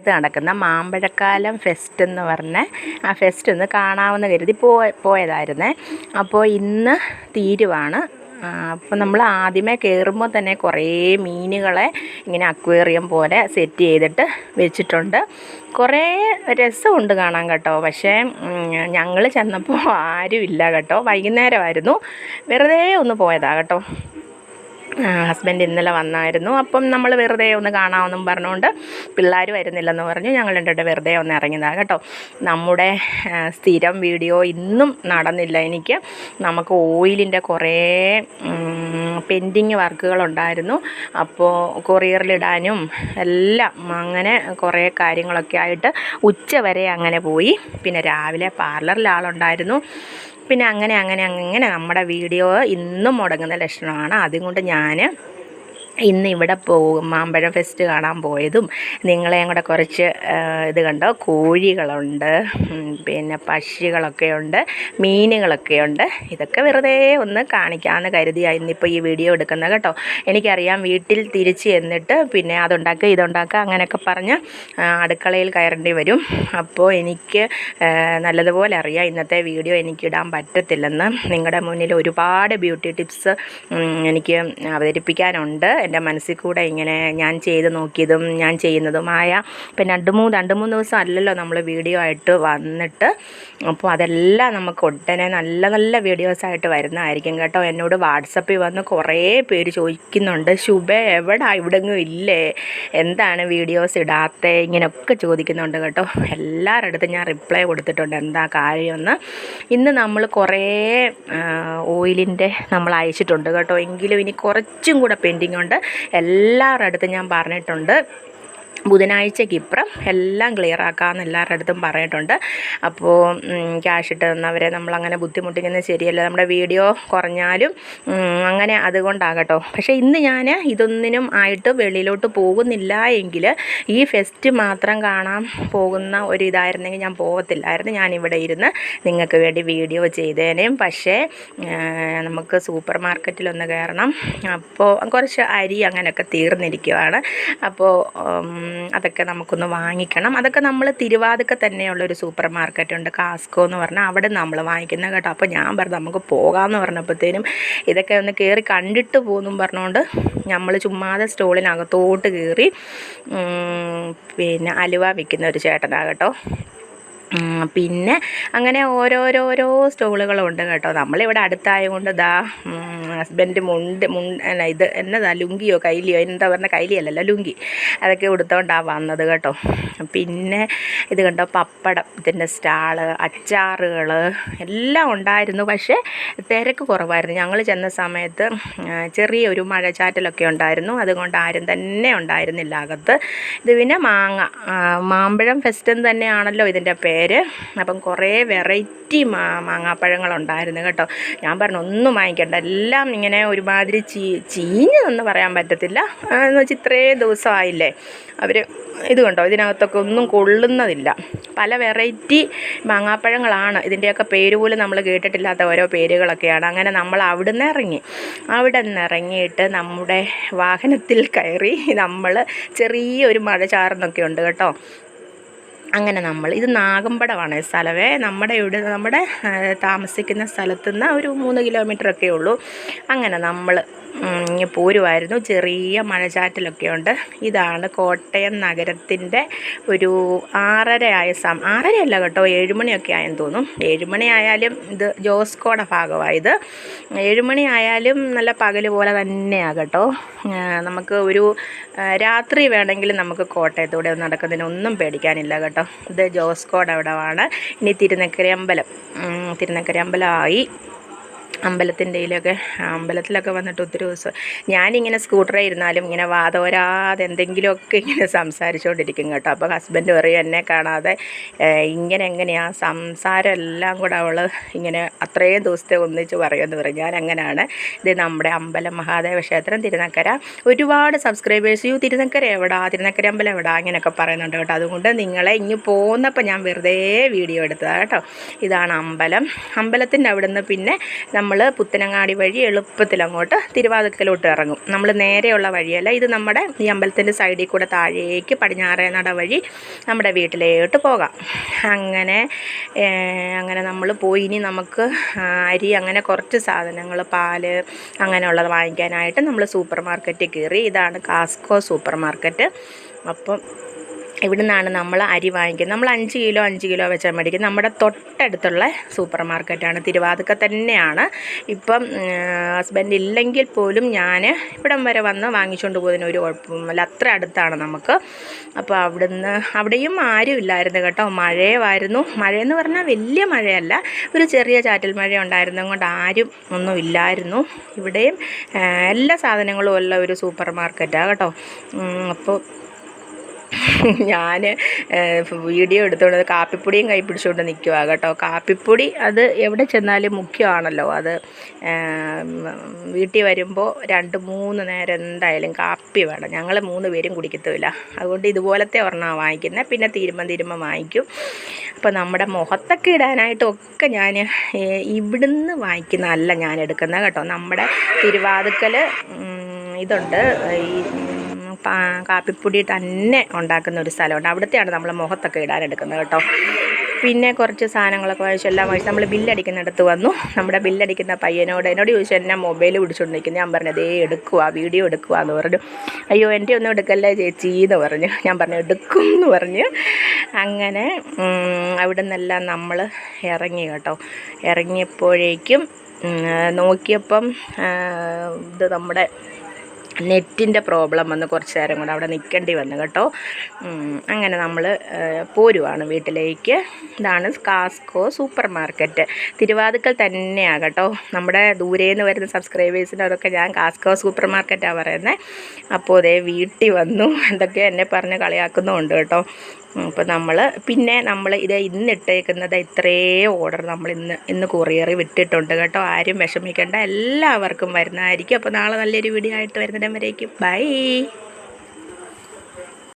ഇത് നടക്കുന്ന മാമ്പഴക്കാലം ഫെസ്റ്റ് എന്ന് പറഞ്ഞ ആ ഫെസ്റ്റ് ഒന്ന് കാണാമെന്ന് കരുതി പോയ പോയതായിരുന്നേ. അപ്പോൾ ഇന്ന് തീരുവാണ്. അപ്പോൾ നമ്മൾ ആദ്യമേ കയറുമ്പോൾ തന്നെ കുറേ മീനുകളെ ഇങ്ങനെ അക്വേറിയം പോലെ സെറ്റ് ചെയ്തിട്ട് വെച്ചിട്ടുണ്ട്. കുറേ രസമുണ്ട് കാണാൻ കേട്ടോ. പക്ഷേ ഞങ്ങൾ ചെന്നപ്പോൾ ആരുമില്ല കേട്ടോ. വൈകുന്നേരമായിരുന്നു. വെറുതെ ഒന്ന് പോയതാണ് കേട്ടോ. ഹസ്ബൻഡ് ഇന്നലെ വന്നായിരുന്നു. അപ്പം നമ്മൾ വെറുതെ ഒന്ന് കാണാമെന്നും പറഞ്ഞുകൊണ്ട് പിള്ളേർ വരുന്നില്ലെന്ന് പറഞ്ഞു ഞങ്ങൾ രണ്ടിട്ട് വെറുതെ ഒന്ന് ഇറങ്ങിയതാണ് കേട്ടോ. നമ്മുടെ സ്ഥിരം വീഡിയോ ഇന്നും നടന്നില്ല എനിക്ക്. നമുക്ക് ഓയിലിന്റെ കുറേ പെൻഡിങ് വർക്കുകളുണ്ടായിരുന്നു അപ്പോൾ കൊറിയറിലിടാനും എല്ലാം അങ്ങനെ കുറേ കാര്യങ്ങളൊക്കെ ആയിട്ട് ഉച്ച വരെ അങ്ങനെ പോയി. പിന്നെ രാവിലെ പാർലറിൽ ആളുണ്ടായിരുന്നു. പിന്നെ അങ്ങനെ അങ്ങനെ അങ്ങനെ നമ്മുടെ വീഡിയോ ഇന്നും മുടങ്ങുന്ന ലക്ഷണമാണ്. അതുകൊണ്ട് ഞാൻ ഇന്ന് ഇവിടെ പോകും. മാമ്പഴം ഫെസ്റ്റ് കാണാൻ പോയതും നിങ്ങളെയും കൂടെ കുറച്ച് ഇത് കണ്ടോ? കോഴികളുണ്ട്. പിന്നെ പക്ഷികളൊക്കെ ഉണ്ട്. മീനുകളൊക്കെ ഉണ്ട്. ഇതൊക്കെ വെറുതെ ഒന്ന് കാണിക്കാമെന്ന് കരുതിയാണ് ഇന്നിപ്പോൾ ഈ വീഡിയോ എടുക്കുന്നത് കേട്ടോ. എനിക്കറിയാം വീട്ടിൽ തിരിച്ച് എന്നിട്ട് പിന്നെ അതുണ്ടാക്കുക ഇതുണ്ടാക്കുക അങ്ങനെയൊക്കെ പറഞ്ഞ് അടുക്കളയിൽ കയറേണ്ടി വരും. അപ്പോൾ എനിക്ക് നല്ലതുപോലെ അറിയാം ഇന്നത്തെ വീഡിയോ എനിക്കിടാൻ പറ്റത്തില്ലെന്ന്. നിങ്ങളുടെ മുന്നിൽ ഒരുപാട് ബ്യൂട്ടി ടിപ്സ് എനിക്ക് അവതരിപ്പിക്കാനുണ്ട്. എന്റെ മനസ്സിൽ കൂടെ ഇങ്ങനെ ഞാൻ ചെയ്ത് നോക്കിയതും ഞാൻ ചെയ്യുന്നതുമായ ഇപ്പം രണ്ട് മൂന്ന് രണ്ട് മൂന്ന് ദിവസം അല്ലല്ലോ നമ്മൾ വീഡിയോ ആയിട്ട് വന്നിട്ട്. അപ്പോൾ അതെല്ലാം നമുക്ക് ഉടനെ നല്ല നല്ല വീഡിയോസായിട്ട് വരുന്നതായിരിക്കും കേട്ടോ. എന്നോട് വാട്സപ്പിൽ വന്ന് കുറേ പേര് ചോദിക്കുന്നുണ്ട് ശുഭ എവിടെ? ഇവിടെങ്ങും ഇല്ലേ? എന്താണ് വീഡിയോസ് ഇടാത്തേ? ഇങ്ങനെയൊക്കെ ചോദിക്കുന്നുണ്ട് കേട്ടോ. എല്ലാവരുടെ അടുത്തും ഞാൻ റിപ്ലൈ കൊടുത്തിട്ടുണ്ട് എന്താ കാര്യമെന്ന്? ഇന്ന് നമ്മൾ കുറേ ഓയിലിന്റെ നമ്മൾ അയച്ചിട്ടുണ്ട് കേട്ടോ. എങ്കിലും ഇനി കുറച്ചും കൂടെ പെൻഡിങ് ഉണ്ട്. എല്ലാവരുടെ അടുത്തും ഞാൻ പറഞ്ഞിട്ടുണ്ട്. ബുധനാഴ്ചയ്ക്ക് ഇപ്പുറം എല്ലാം ക്ലിയർ ആക്കാമെന്ന് എല്ലാവരുടെ അടുത്തും പറഞ്ഞിട്ടുണ്ട്. അപ്പോൾ ക്യാഷ് ഇട്ട് തന്നവരെ നമ്മളങ്ങനെ ബുദ്ധിമുട്ടിക്കുന്നത് ശരിയല്ല. നമ്മുടെ വീഡിയോ കുറഞ്ഞാലും അങ്ങനെ അതുകൊണ്ടാകട്ടോ. പക്ഷേ ഇന്ന് ഞാൻ ഇതൊന്നിനും ആയിട്ട് വെളിയിലോട്ട് പോകുന്നില്ല എങ്കിൽ ഈ ഫെസ്റ്റ് മാത്രം കാണാൻ പോകുന്ന ഒരു ഇതായിരുന്നെങ്കിൽ ഞാൻ പോകത്തില്ലായിരുന്നു ഞാനിവിടെ ഇരുന്ന് നിങ്ങൾക്ക് വേണ്ടി വീഡിയോ ചെയ്തേനേയും പക്ഷേ നമുക്ക് സൂപ്പർ മാർക്കറ്റിലൊന്ന് കയറണം. അപ്പോൾ കുറച്ച് അരി അങ്ങനെയൊക്കെ തീർന്നിരിക്കുവാണ്. അപ്പോൾ അതൊക്കെ നമുക്കൊന്ന് വാങ്ങിക്കണം. അതൊക്കെ നമ്മൾ തിരുവാതിക്ക തന്നെയുള്ളൊരു സൂപ്പർ മാർക്കറ്റ് ഉണ്ട്. കാസ്കോ എന്ന് പറഞ്ഞാൽ അവിടെ നമ്മൾ വാങ്ങിക്കുന്നത് കേട്ടോ. അപ്പോൾ ഞാൻ പറഞ്ഞു നമുക്ക് പോകാമെന്ന് പറഞ്ഞപ്പോഴത്തേനും ഇതൊക്കെ ഒന്ന് കയറി കണ്ടിട്ട് പോകുന്നു പറഞ്ഞുകൊണ്ട് നമ്മൾ ചുമ്മാതെ സ്റ്റോളിനകത്തോട്ട് കയറി പിന്നെ അലുവ വിൽക്കുന്ന ഒരു ചേട്ടനാണ് കേട്ടോ. പിന്നെ അങ്ങനെ ഓരോരോരോ സ്റ്റോളുകളുണ്ട് കേട്ടോ. നമ്മളിവിടെ അടുത്തായതുകൊണ്ട് ദാ ഹസ്ബൻഡ് മുണ്ട് അല്ല ഇത് എന്നതാ ലുങ്കിയോ കൈലിയോ എന്താ പറഞ്ഞ കൈലിയല്ലല്ലോ ലുങ്കി. അതൊക്കെ ഉടുത്തോണ്ടാണ് വന്നത് കേട്ടോ. പിന്നെ ഇത് കണ്ടോ പപ്പടം ഇതിന്റെ സ്റ്റാൾ അച്ചാറുകൾ എല്ലാം ഉണ്ടായിരുന്നു. പക്ഷേ തിരക്ക് കുറവായിരുന്നു. ഞങ്ങൾ ചെന്ന സമയത്ത് ചെറിയൊരു മഴച്ചാറ്റലൊക്കെ ഉണ്ടായിരുന്നു. അതുകൊണ്ട് ആരും തന്നെ ഉണ്ടായിരുന്നില്ല. അകത്ത് ഇത് പിന്നെ മാങ്ങ മാമ്പഴം ഫെസ്റ്റ് തന്നെയാണല്ലോ ഇതിന്റെ പേര് അപ്പം കുറേ വെറൈറ്റി മാ മാങ്ങാപ്പഴങ്ങളുണ്ടായിരുന്നു കേട്ടോ. ഞാൻ പറഞ്ഞു ഒന്നും വാങ്ങിക്കണ്ട. എല്ലാം ഇങ്ങനെ ഒരുമാതിരി ചീ ചീഞ്ഞതെന്ന് പറയാൻ പറ്റത്തില്ല. എന്ന് വെച്ചാൽ ഇത്രയും ദിവസമായില്ലേ. അവർ ഇത് കണ്ടോ? ഇതിനകത്തൊക്കെ ഒന്നും കൊള്ളുന്നതില്ല. പല വെറൈറ്റി മാങ്ങാപ്പഴങ്ങളാണ്. ഇതിന്റെയൊക്കെ പേര് പോലും നമ്മൾ കേട്ടിട്ടില്ലാത്ത ഓരോ പേരുകളൊക്കെയാണ്. അങ്ങനെ നമ്മൾ അവിടെ നിന്ന് ഇറങ്ങി. അവിടെ നിന്ന് ഇറങ്ങിയിട്ട് നമ്മുടെ വാഹനത്തിൽ കയറി നമ്മൾ ചെറിയൊരു മഴ ചാർന്നൊക്കെ ഉണ്ട് കേട്ടോ. അങ്ങനെ നമ്മൾ. ഇത് നാഗമ്പടമാണ് സ്ഥലമേ നമ്മുടെ ഇവിടെ നമ്മുടെ താമസിക്കുന്ന സ്ഥലത്തുനിന്ന് ഒരു മൂന്ന് കിലോമീറ്ററൊക്കെ ഉള്ളൂ അങ്ങനെ നമ്മൾ പോരുമായിരുന്നു ചെറിയ മഴചാറ്റലൊക്കെയുണ്ട്. ഇതാണ് കോട്ടയം നഗരത്തിന്റെ ഒരു ആറര ആയ സം ആറരയല്ല കേട്ടോ ഏഴുമണിയൊക്കെ ആയെന്ന് തോന്നും. ഏഴുമണി ആയാലും ഇത് ജോസ്കോടെ ഭാഗമായത് ഏഴുമണി ആയാലും നല്ല പകൽ പോലെ തന്നെയാണ് കേട്ടോ. നമുക്ക് ഒരു രാത്രി വേണമെങ്കിൽ നമുക്ക് കോട്ടയത്തൂടെ നടക്കുന്നതിന് ഒന്നും പേടിക്കാനില്ല കേട്ടോ. ഇത് ജോസ്കോഡ് ആണ് ഇനി തിരുനക്കര അമ്പലം അമ്പലത്തിന്റെ ഇതിലൊക്കെ അമ്പലത്തിലൊക്കെ വന്നിട്ട് ഒത്തിരി ദിവസം ഞാനിങ്ങനെ സ്കൂട്ടറിൽ ഇരുന്നാലും ഇങ്ങനെ വാതോരാതെ എന്തെങ്കിലുമൊക്കെ ഇങ്ങനെ സംസാരിച്ചുകൊണ്ടിരിക്കും കേട്ടോ. അപ്പോൾ ഹസ്ബൻഡ് പറയും എന്നെ കാണാതെ ഇങ്ങനെ എങ്ങനെയാണ് സംസാരം എല്ലാം കൂടെ അവൾ ഇങ്ങനെ അത്രയും ദിവസത്തെ ഒന്നിച്ച് പറയുമെന്ന് പറയും. ഞാൻ അങ്ങനെയാണ്. ഇത് നമ്മുടെ അമ്പലം മഹാദേവ ക്ഷേത്രം തിരുനക്കര. ഒരുപാട് സബ്സ്ക്രൈബേഴ്സ് യു തിരുനക്കര എവിടാ? തിരുനക്കര അമ്പലം എവിടാ? അങ്ങനെയൊക്കെ പറയുന്നുണ്ട് കേട്ടോ. അതുകൊണ്ട് നിങ്ങളെ ഇങ്ങ് പോകുന്നപ്പോൾ ഞാൻ വെറുതെ വീഡിയോ എടുത്തതാണ് കേട്ടോ. ഇതാണ് അമ്പലം. അമ്പലത്തിന്റെ അവിടുന്ന് പിന്നെ നമ്മൾ നമ്മൾ പുത്തനങ്ങാടി വഴി എളുപ്പത്തിൽ അങ്ങോട്ട് തിരുവാതിക്കലോട്ട് ഇറങ്ങും. നമ്മൾ നേരെയുള്ള വഴിയല്ല ഇത് നമ്മുടെ ഈ അമ്പലത്തിന്റെ സൈഡിൽ കൂടെ താഴേക്ക് പടിഞ്ഞാറേ നട വഴി നമ്മുടെ വീട്ടിലേട്ട് പോകാം. അങ്ങനെ അങ്ങനെ നമ്മൾ പോയി ഇനി നമുക്ക് അരി അങ്ങനെ കുറച്ച് സാധനങ്ങൾ പാൽ അങ്ങനെയുള്ളത് വാങ്ങിക്കാനായിട്ട് നമ്മൾ സൂപ്പർ മാർക്കറ്റിൽ കയറി ഇതാണ് കാസ്കോ സൂപ്പർ മാർക്കറ്റ് അപ്പം ഇവിടെ നിന്നാണ് നമ്മൾ അരി വാങ്ങിക്കുന്നത്? നമ്മൾ അഞ്ച് കിലോ അഞ്ച് കിലോ വെച്ചാൽ മേടിക്കും നമ്മുടെ തൊട്ടടുത്തുള്ള സൂപ്പർ മാർക്കറ്റാണ്. തിരുവാതിക്ക തന്നെയാണ്. ഇപ്പം ഹസ്ബൻഡ് ഇല്ലെങ്കിൽ പോലും ഞാൻ ഇവിടം വരെ വന്ന് വാങ്ങിച്ചുകൊണ്ട് പോകുന്നതിന് ഒരു കുഴപ്പമില്ല. അത്ര അടുത്താണ് നമുക്ക്. അപ്പോൾ അവിടുന്ന് അവിടെയും ആരും ഇല്ലായിരുന്നു കേട്ടോ. മഴയുമായിരുന്നു. മഴയെന്ന് പറഞ്ഞാൽ വലിയ മഴയല്ല. ഒരു ചെറിയ ചാറ്റൽ മഴ ഉണ്ടായിരുന്നത് കൊണ്ട് ആരും ഒന്നും ഇല്ലായിരുന്നു. ഇവിടെയും എല്ലാ സാധനങ്ങളും ഉള്ള ഒരു സൂപ്പർ മാർക്കറ്റാണ് കേട്ടോ. അപ്പോൾ ഞാൻ വീഡിയോ എടുത്തുകൊണ്ട് കാപ്പിപ്പൊടിയും കൈ പിടിച്ചുകൊണ്ട് നിൽക്കുക കേട്ടോ. കാപ്പിപ്പൊടി അത് എവിടെ ചെന്നാലും മുഖ്യമാണല്ലോ. അത് വീട്ടിൽ വരുമ്പോൾ രണ്ട് മൂന്ന് നേരം എന്തായാലും കാപ്പി വേണം. ഞങ്ങൾ മൂന്ന് പേരും കുടിക്കത്തുമില്ല. അതുകൊണ്ട് ഇതുപോലത്തെ ഒരെണ്ണം വാങ്ങിക്കുന്നത് പിന്നെ തീരുമ്പം തീരുമ്പം വാങ്ങിക്കും. അപ്പോൾ നമ്മുടെ മുഖത്തൊക്കെ ഇടാനായിട്ടൊക്കെ ഞാൻ ഇവിടുന്ന് വാങ്ങിക്കുന്നതല്ല ഞാൻ എടുക്കുന്നത് കേട്ടോ. നമ്മുടെ തിരുവാതുക്കൽ ഇതുണ്ട്. ഈ കാപ്പിപ്പൊടി തന്നെ ഉണ്ടാക്കുന്ന ഒരു സ്ഥലമുണ്ട്. അവിടുത്തെയാണ് നമ്മൾ മുഖത്തൊക്കെ ഇടാനെടുക്കുന്നത് കേട്ടോ. പിന്നെ കുറച്ച് സാധനങ്ങളൊക്കെ വായിച്ചു എല്ലാം വായിച്ചു നമ്മൾ ബില്ലടിക്കുന്നിടത്ത് വന്നു. നമ്മുടെ ബില്ലടിക്കുന്ന പയ്യനോട് എന്നോട് ചോദിച്ചു എന്നെ മൊബൈൽ പിടിച്ചുകൊണ്ടിരിക്കുന്നത് ഞാൻ പറഞ്ഞു ദേ എടുക്കുക വീഡിയോ എടുക്കുക എന്ന് പറഞ്ഞു. അയ്യോ എന്റെ ഒന്നും എടുക്കല്ലേ ചേച്ചി എന്ന് പറഞ്ഞു. ഞാൻ പറഞ്ഞു എടുക്കും എന്ന് പറഞ്ഞ്. അങ്ങനെ അവിടെ നിന്നെല്ലാം നമ്മൾ ഇറങ്ങി കേട്ടോ. ഇറങ്ങിയപ്പോഴേക്കും നോക്കിയപ്പം ഇത് നമ്മുടെ നെറ്റിന്റെ പ്രോബ്ലം വന്ന് കുറച്ച് നേരം കൂടെ അവിടെ നിൽക്കേണ്ടി വന്നു കേട്ടോ. അങ്ങനെ നമ്മൾ പോരുവാണ് വീട്ടിലേക്ക്. ഇതാണ് കാസ്കോ സൂപ്പർ മാർക്കറ്റ് തിരുവാതുക്കൽ തന്നെയാണ് കേട്ടോ. നമ്മുടെ ദൂരേന്ന് വരുന്ന സബ്സ്ക്രൈബേഴ്സിനൊക്കെ ഞാൻ കാസ്കോ സൂപ്പർ മാർക്കറ്റാണ് പറയുന്നത് അപ്പോൾ അതേ വീട്ടിൽ വന്നു. എന്തൊക്കെ എന്നെ പറഞ്ഞ് കളിയാക്കുന്നുമുണ്ട് കേട്ടോ. അപ്പോൾ നമ്മൾ പിന്നെ നമ്മൾ ഇത് ഇന്ന് ഇട്ടേക്കുന്നത് ഇത്രേ ഓർഡർ നമ്മൾ ഇന്ന് ഇന്ന് കൊറിയർ വിട്ടിട്ടുണ്ട് കേട്ടോ. ആരും വിഷമിക്കേണ്ട. എല്ലാവർക്കും വരുന്നതായിരിക്കും. അപ്പോൾ നാളെ നല്ലൊരു വീഡിയോ ആയിട്ട് വരുന്നിടം വരേക്കും ബൈ